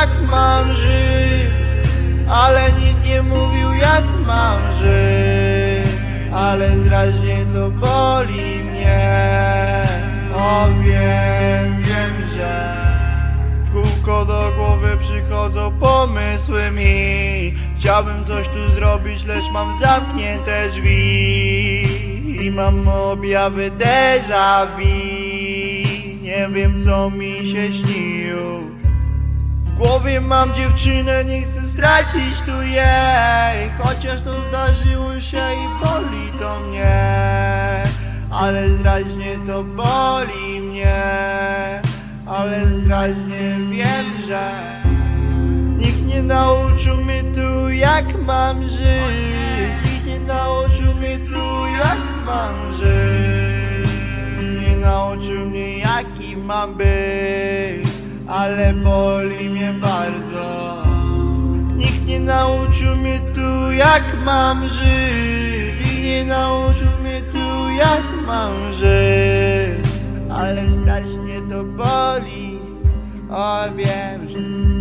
jak mam żyć Ale nikt nie mówił jak mam żyć Ale zraźnie to boli mnie. O wiem, wiem, że W kółko do głowy przychodzą pomysły mi. Chciałbym coś tu zrobić, lecz mam zamknięte drzwi I mam objawy déjà vu. Nie wiem co mi się śnił głowie mam dziewczynę, nie chcę stracić tu jej. Chociaż to zdarzyło się i boli to mnie Ale zraźnie to boli mnie Ale zraźnie wiem, że Nikt nie nauczył mnie tu jak mam żyć. Nikt nie nauczył mnie tu jak mam żyć. Nie nauczył mnie jaki mam być Ale boli mnie bardzo. Nikt nie nauczył mnie tu jak mam żyć. Nikt nie nauczył mnie tu jak mam żyć. Ale strasznie to boli. O wiem, że.